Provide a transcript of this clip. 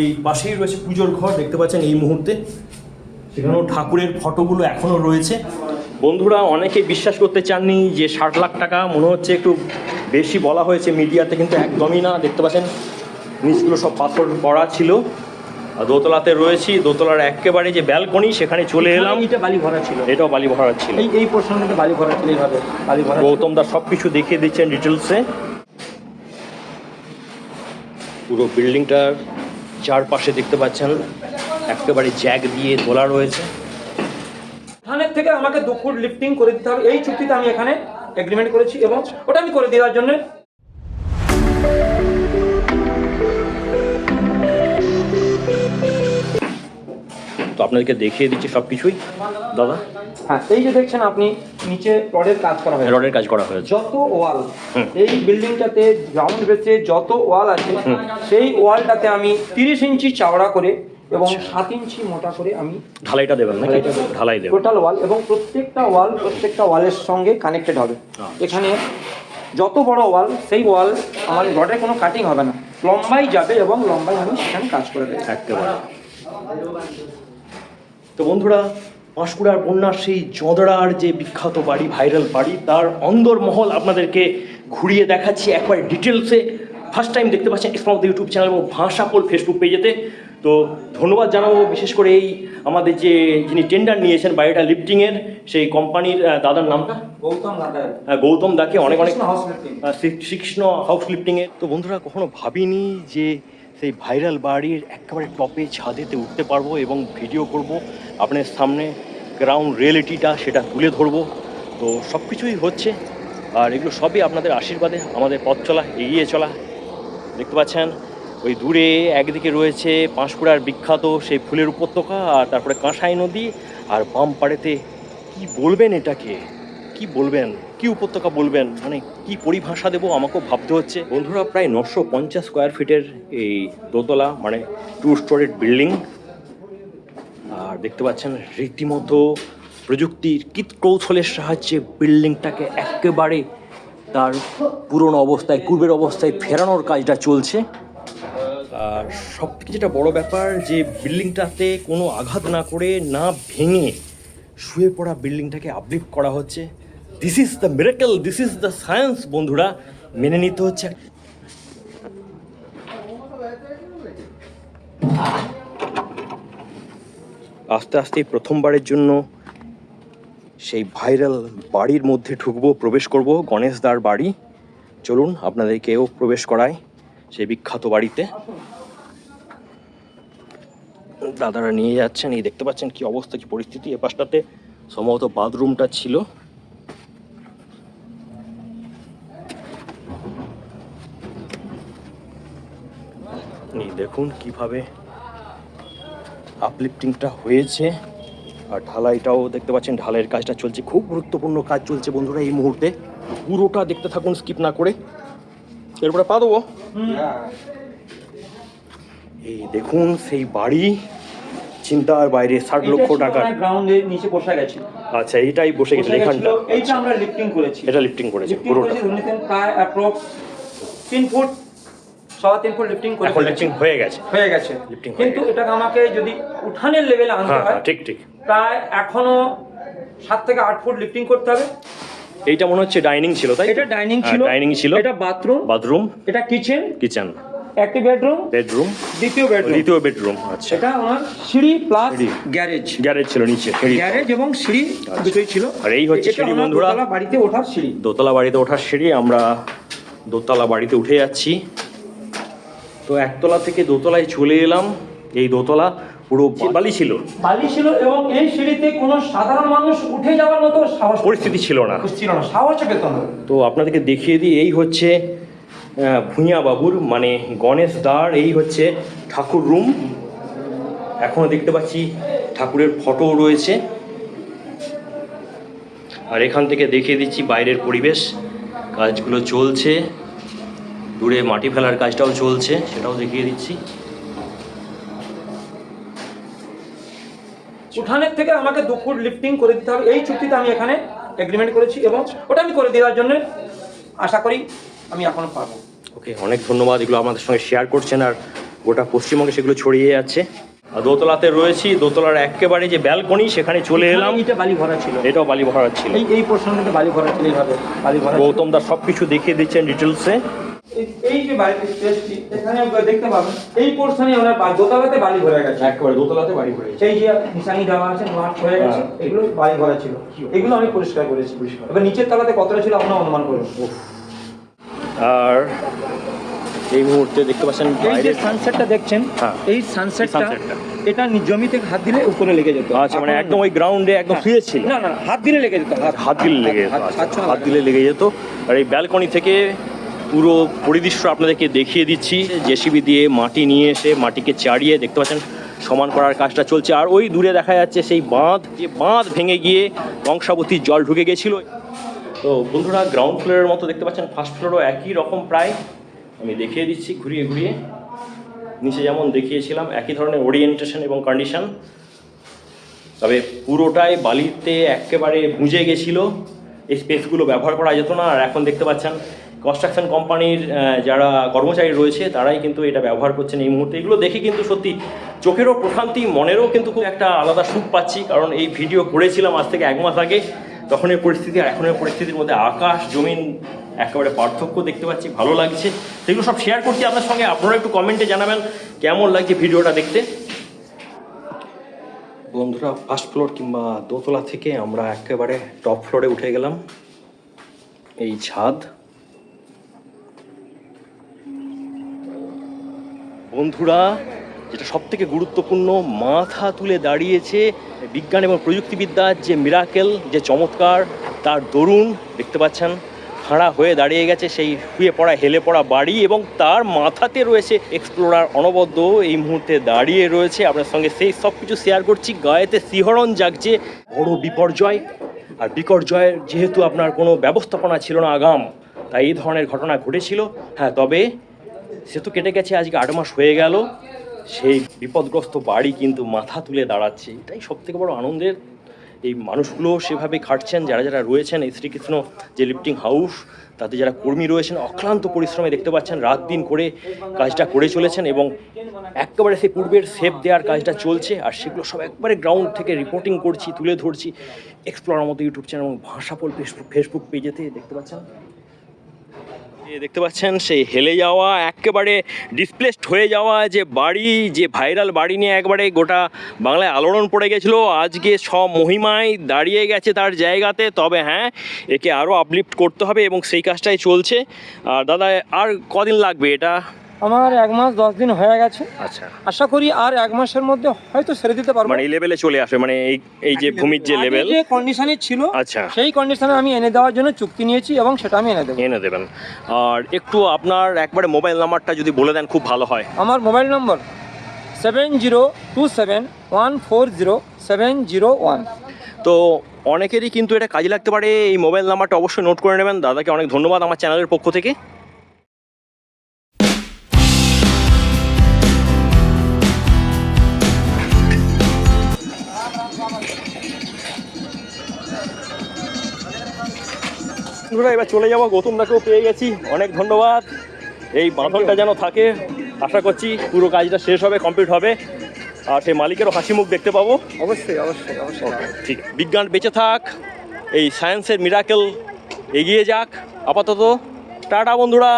এই পাশেই রয়েছে পুজোর ঘর দেখতে পাচ্ছেন এই মুহূর্তে। সেখানেও ঠাকুরের ফটোগুলো এখনও রয়েছে। বন্ধুরা অনেকে বিশ্বাস করতে চাননি যে ষাট লাখ টাকা মনে হচ্ছে একটু বেশি বলা হয়েছে মিডিয়াতে কিন্তু একদমই না। দেখতে পাচ্ছেন নিচগুলো সব পাথর করা ছিল। আর দোতলাতে রয়েছি দোতলার একেবারে যে ব্যালকনি সেখানে চলে এলাম। এটা বালি ভরা ছিল। এটাও বালি ভরা ছিল। এই এই পোর্শনটাতে বালি ভরা ছিল এইভাবে বালি ভরা গৌতম দা সব কিছু দেখিয়ে দিচ্ছেন ডিটেলসে পুরো বিল্ডিংটার চারপাশে দেখতে পাচ্ছেন একেবারে জ্যাক দিয়ে তোলা রয়েছে। থানের থেকে আমাকে দু ফুট লিফটিং করে দিতে হবে। এই চুক্তিতে আমি এখানে এগ্রিমেন্ট করেছি এবং ওটা আমি করে দেওয়ার জন্য তো আপনাদেরকে দেখিয়ে দিচ্ছি সব কিছুই দাদা? হ্যাঁ এই যে দেখছেন আপনি নিচে রডের কাজ করা হয়েছে। রডের কাজ করা হয়েছে। যত ওয়াল এই বিল্ডিংটাতে গ্রাউন্ড বেসে যত ওয়াল আছে সেই ওয়ালটাতে আমি তিরিশ ইঞ্চি চওড়া করে এবং সাত ইঞ্চি মোটা করে আমি ঢালাইটা দেবেন নাকি? ঢালাই দেবেন। টোটাল ওয়াল এবং প্রত্যেকটা ওয়াল প্রত্যেকটা ওয়ালের সঙ্গে কানেক্টেড হবে। আচ্ছা। এখানে যত বড় ওয়াল সেই ওয়াল আমার রডে কোনো কাটিং হবে না। লম্বাই যাবে এবং লম্বাই আমি সেখানে কাজ করে দেবো। একেবারে। তো বন্ধুরা পাঁশকুড়ার বন্যার সেই জঁদড়ার যে বিখ্যাত বাড়ি ভাইরাল বাড়ি তার অন্দরমহল আপনাদেরকে ঘুরিয়ে দেখাচ্ছি একবার ডিটেলসে ফার্স্ট টাইম দেখতে পাচ্ছেন ইসলাম ইউটিউব চ্যানেল এবং ভাষাপোল ফেসবুক পেজেতে তো ধন্যবাদ জানাব বিশেষ করে এই আমাদের যে যিনি টেন্ডার নিয়েছেন বাড়িটা লিফটিংয়ের সেই কোম্পানির দাদার নামটা? গৌতম আহ, গৌতম দাকে অনেক অনেক শ্রীকৃষ্ণ হাউস লিফটিংয়ের তো বন্ধুরা কখনো ভাবিনি যে সেই ভাইরাল বাড়ির একেবারে টপে ছাদেতে উঠতে পারব এবং ভিডিও করব। আপনার সামনে গ্রাউন্ড রিয়েলিটিটা সেটা তুলে ধরবো। তো সব কিছুই হচ্ছে, আর এগুলো সবই আপনাদের আশীর্বাদে আমাদের পথ চলা, এগিয়ে চলা। দেখতে পাচ্ছেন, ওই দূরে একদিকে রয়েছে পাঁশকুড়ার বিখ্যাত সেই ফুলের উপত্যকা, আর তারপরে কাঁসাই নদী, আর বাম পাড়েতে কি বলবেন এটাকে? কি বলবেন? কি উপত্যকা বলবেন? মানে কি পরিভাষা দেবো? আমাকেও ভাবতে হচ্ছে। বন্ধুরা, প্রায় নশো পঞ্চাশ স্কোয়ার ফিটের এই দোতলা মানে টু স্টোরেড বিল্ডিং আর দেখতে পাচ্ছেন, রীতিমতো প্রযুক্তির কীট কৌশলের সাহায্যে বিল্ডিংটাকে একেবারে তার পুরনো অবস্থায়, পূর্বের অবস্থায় ফেরানোর কাজটা চলছে। আর সব থেকে যেটা বড় ব্যাপার, যে বিল্ডিংটাতে কোনো আঘাত না করে না ভেঙে শুয়ে পড়া বিল্ডিংটাকে আপলিফ্ট করা হচ্ছে। This is the miracle this is the science বন্ধুরা। মেনে নিতে হচ্ছে। আস্তে আস্তে প্রথমবারের জন্য সেই ভাইরাল বাড়ির মধ্যে ঢুকবো, প্রবেশ করব গণেশদার বাড়ি। চলুন, আপনাদেরকেও প্রবেশ করায় সেই বিখ্যাত বাড়িতে। দাদারা নিয়ে যাচ্ছেন, এই দেখতে পাচ্ছেন কি অবস্থা, কি পরিস্থিতি। এ পাশটাতে সম্ভবত বাথরুমটা ছিল এই দেখুন কীভাবে আপলিফটিংটা হয়েছে। আর ঢালাইটাও দেখতে পাচ্ছেন ঢালাইয়ের কাজটা চলছে। খুব গুরুত্বপূর্ণ কাজ চলছে বন্ধুরা এই মুহূর্তে। পুরোটা দেখতে থাকুন স্কিপ না করে। এরপরে পা দেবো। এই দেখুন সেই বাড়ি চিন্তার বাইরে ষাট লক্ষ টাকা গ্রাউন্ডে নিচে বসে গেছে। আচ্ছা এইটাই বসে গেছে এখানটা। এইটা আমরা লিফটিং করেছি। এটা লিফটিং করেছে পুরোটা। প্রায় অ্যাপ্রক্স তিন ফুট সবা তিন ফুট লিফটিং করে এখন লিফটিং হয়ে গেছে। হয়ে গেছে। হয়ে কিন্তু এটাকে আমাকে যদি উঠানের লেভেলে আনতে হ্যাঁ হয় হ্যাঁ ঠিক ঠিক। প্রায় এখনও সাত থেকে আট ফুট লিফটিং করতে হবে। এইটা মনে হচ্ছে ডাইনিং ছিল তাই এটা ডাইনিং ছিল। ডাইনিং ছিল। এটা বাথরুম বাথরুম এটা কিচেন কিচেন একটি বেডরুম বেডরুম দ্বিতীয় বেডরুম দ্বিতীয় বেডরুম আচ্ছা। এটা আমার সিঁড়ি প্লাস গ্যারেজ গ্যারেজ ছিল নিচে গ্যারেজ এবং সিঁড়ি দুটোই ছিল। আর এই হচ্ছে সিঁড়ি বন্ধুরা। দোতলা বাড়িতে ওঠার সিঁড়ি। দোতলা বাড়িতে ওঠার সিঁড়ি আমরা দোতলা বাড়িতে উঠে যাচ্ছি। তো একতলা থেকে দোতলায় চলে এলাম। এই দোতলা পুরো বালি ছিল। বালি ছিল এবং এই সিঁড়িতে কোনো সাধারণ মানুষ উঠে যাওয়ার মতো সাহস পরিস্থিতি ছিল না। ছিল না। সাহস পেত না। তো আপনাদেরকে দেখিয়ে দিই এই হচ্ছে ভূঁইয়া বাবুর মানে গণেশ দার এই হচ্ছে ঠাকুর রুম। এখনও দেখতে পাচ্ছি ঠাকুরের ফটো রয়েছে। আর এখান থেকে দেখিয়ে দিচ্ছি বাইরের পরিবেশ। কাজগুলো চলছে। দূরে মাটি ফেলার কাজটাও চলছে সেটাও দেখিয়ে দিচ্ছি। উঠানের থেকে আমাকে দু ফুট লিফটিং করে দিতে হবে। এই চুক্তিতে আমি এখানে এগ্রিমেন্ট করেছি এবং ওটা আমি করে দেওয়ার জন্য আশা করি আমি এখনও পারব। ওকে অনেক ধন্যবাদ এগুলো আমাদের সঙ্গে শেয়ার করছেন আর গোটা পশ্চিমবঙ্গে সেগুলো ছড়িয়ে যাচ্ছে। আর দোতলাতে রয়েছি দোতলার একেবারে যে ব্যালকনি সেখানে চলে এলাম। এটা বালি ভরা ছিল। এটাও বালি ভরা ছিল। এই এই পোর্শনটাতে বালি ভরা ছিল এইভাবে বালি ভরা গৌতম দা সব কিছু দেখিয়ে দিচ্ছেন ডিটেলসে এই- এই যে বাড়িতে স্পেসটি এখানে আপনারা দেখতে পাবেন এই পোর্শনে দোতলাতে বালি ভরে গেছে। একেবারে দোতলাতে ভরে সেই যে নিশানি দেওয়া আছে মাঠ হয়ে গেছে হ্যাঁ। এগুলো বালি ভরা ছিল। এগুলো আমি পরিষ্কার করেছি। এবার নিচের তলাতে কতটা ছিল আপনারা অনুমান করুন। আর এই মুহূর্তে দেখতে পাচ্ছেন এই যে সানসেটটা দেখছেন হ্যাঁ। এই সানসেটটা এটা নি- জমিতে হাত দিলে উপরে লেগে যেত। আচ্ছা মানে একদম ওই গ্রাউন্ডে একদম হ্যাঁ। শুয়েছিল না না হাত দিলে লেগে যেত হাত। দিলে লেগে যেত হাত- আচ্ছা। দিলে লেগে যেত। আর এই ব্যালকনি থেকে পুরো পরিদৃশ্য আপনাদেরকে দেখিয়ে দিচ্ছি। জেসিবি দিয়ে মাটি নিয়ে এসে মাটিকে চাড়িয়ে দেখতে পাচ্ছেন, সমান করার কাজটা চলছে। আর ওই দূরে দেখা যাচ্ছে সেই বাঁধ, যে বাঁধ ভেঙে গিয়ে কংসাবতীর জল ঢুকে গেছিল। তো বন্ধুরা গ্রাউন্ড ফ্লোরের মতো দেখতে পাচ্ছেন ফার্স্ট ফ্লোরও একই রকম প্রায়। আমি দেখিয়ে দিচ্ছি, ঘুরিয়ে ঘুরিয়ে। নিচে যেমন দেখিয়েছিলাম, একই ধরনের ওরিয়েন্টেশন এবং কন্ডিশন তবে পুরোটাই বালিতে একেবারে বুঝে গেছিল। এই স্পেসগুলো ব্যবহার করা যেত না, আর এখন দেখতে পাচ্ছেন কনস্ট্রাকশন কোম্পানির যারা কর্মচারী রয়েছে, তারাই কিন্তু এটা ব্যবহার করছেন এই মুহূর্তে। এগুলো দেখে কিন্তু সত্যি চোখেরও প্রশান্তি, মনেরও কিন্তু খুব একটা আলাদা সুখ পাচ্ছি, কারণ এই ভিডিও করেছিলাম আজ থেকে এক মাস আগে। তখনের পরিস্থিতি আর এখনের পরিস্থিতির মধ্যে আকাশ, জমিন, একেবারে পার্থক্য দেখতে পাচ্ছি, ভালো লাগছে। সেগুলো সব শেয়ার করছি আপনার সঙ্গে। আপনারা একটু কমেন্টে জানাবেন, কেমন লাগছে ভিডিওটা দেখতে? বন্ধুরা ফার্স্ট ফ্লোর কিংবা দোতলা থেকে আমরা একেবারে টপ ফ্লোরে উঠে গেলাম। এই ছাদ। বন্ধুরা, যেটা সব থেকে গুরুত্বপূর্ণ, মাথা তুলে দাঁড়িয়েছে বিজ্ঞান এবং প্রযুক্তিবিদ্যার যে মিরাকেল যে চমৎকার, তার দরুন, দেখতে পাচ্ছেন, খাড়া হয়ে দাঁড়িয়ে গেছে সেই শুয়ে পড়া, হেলে পড়া বাড়ি এবং তার মাথাতে রয়েছে এক্সপ্লোরার অনবদ্য, এই মুহূর্তে দাঁড়িয়ে রয়েছে। আপনার সঙ্গে সেই সব কিছু শেয়ার করছি। গায়েতে শিহরণ জাগছে, বড় বিপর্যয় আর বিপর্যয়ের যেহেতু আপনার কোনো ব্যবস্থাপনা ছিল না আগাম, তাই এই ধরনের ঘটনা ঘটেছিল। হ্যাঁ তবে সে তো কেটে গেছে, আজকে আট মাস হয়ে গেল। সেই বিপদগ্রস্ত বাড়ি কিন্তু মাথা তুলে দাঁড়াচ্ছে। এটাই সব থেকে বড় আনন্দের। এই মানুষগুলো সেভাবে খাটছেন, যারা যারা রয়েছেন, এই শ্রীকৃষ্ণ যে লিফটিং হাউস তাতে যারা কর্মী রয়েছেন, অক্লান্ত পরিশ্রমে দেখতে পাচ্ছেন, রাত দিন করে কাজটা করে চলেছেন এবং একেবারে সেই পূর্বের সেপ দেওয়ার কাজটা চলছে। আর সেগুলো সব একবারে গ্রাউন্ড থেকে রিপোর্টিং করছি, তুলে ধরছি এক্সপ্লোরার মতো ইউটিউব চ্যানেল এবং ভাষাপল ফেসবুক ফেসবুক পেজেতে দেখতে পাচ্ছেন। দেখতে পাচ্ছেন, সেই হেলে যাওয়া, একেবারে ডিসপ্লেসড হয়ে যাওয়া যে বাড়ি, যে ভাইরাল বাড়ি নিয়ে একবারে গোটা বাংলায় আলোড়ন পড়ে গেছিল। আজকে সব মহিমায় দাঁড়িয়ে গেছে তার জায়গাতে। তবে হ্যাঁ একে আরও আপলিফ্ট করতে হবে এবং সেই কাজটাই চলছে। আর দাদা, আর কদিন লাগবে এটা? আমার এক মাস দশ দিন হয়ে গেছে। আচ্ছা। আশা করি আর এক মাসের মধ্যে হয়তো সেরে দিতে পারব। মানে এই লেভেলে চলে আসবে মানে এই এই যে ভূমির যে লেভেল যে কন্ডিশনে ছিল আচ্ছা। সেই কন্ডিশনে আমি এনে দেওয়ার জন্য চুক্তি নিয়েছি এবং সেটা আমি এনে দেবো। এনে দেবেন। আর একটু আপনার একবারে মোবাইল নাম্বারটা যদি বলে দেন খুব ভালো হয়। আমার mobile number seven zero two seven one four zero seven zero one তো অনেকেরই কিন্তু এটা কাজে লাগতে পারে এই মোবাইল নাম্বারটা অবশ্যই নোট করে নেবেন। দাদাকে অনেক ধন্যবাদ আমার চ্যানেলের পক্ষ থেকে। বন্ধুরা এবার চলে যাব। গৌতমদাকেও পেয়ে গেছি। অনেক ধন্যবাদ। এই বাঁধনটা যেন থাকে আশা করছি পুরো কাজটা শেষ হবে কমপ্লিট হবে। আর সেই মালিকেরও হাসি মুখ দেখতে পাবো। অবশ্যই অবশ্যই অবশ্যই। ঠিক। বিজ্ঞান বেঁচে থাক। এই সায়েন্সের মিরাকেল এগিয়ে যাক। আপাতত টাটা বন্ধুরা।